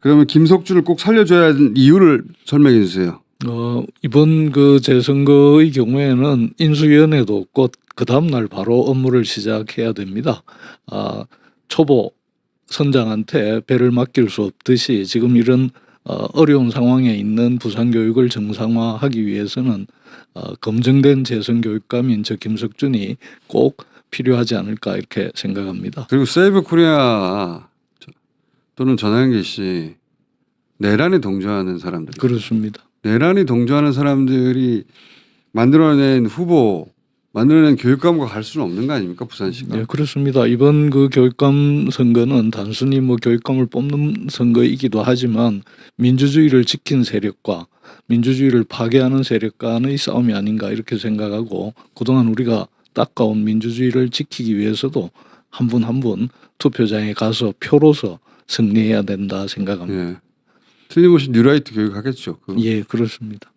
그러면 김석주를 꼭 살려줘야 하는 이유를 설명해 주세요. 어, 이번 그 재선거의 경우에는 인수위원회도 없고 그 다음날 바로 업무를 시작해야 됩니다. 아, 초보 선장한테 배를 맡길 수 없듯이 지금 이런 어, 어려운 상황에 있는 부산교육을 정상화하기 위해서는 어, 검증된 재선교육감인 저 김석준이 꼭 필요하지 않을까 이렇게 생각합니다. 그리고 세이브 코리아 저- 또는 전환기 씨 내란에 동조하는 사람들. 그렇습니다. 내란에 동조하는 사람들이 만들어낸 후보, 만들어낸 교육감과 갈 수는 없는 거 아닙니까 부산시가? 네, 그렇습니다. 이번 그 교육감 선거는 단순히 뭐 교육감을 뽑는 선거이기도 하지만 민주주의를 지킨 세력과 민주주의를 파괴하는 세력 간의 싸움이 아닌가 이렇게 생각하고 그동안 우리가 닦아온 민주주의를 지키기 위해서도 한 분 한분 투표장에 가서 표로서 승리해야 된다 생각합니다. 예. 틀림없이 뉴라이트 교육하겠죠. 그 예, 그렇습니다.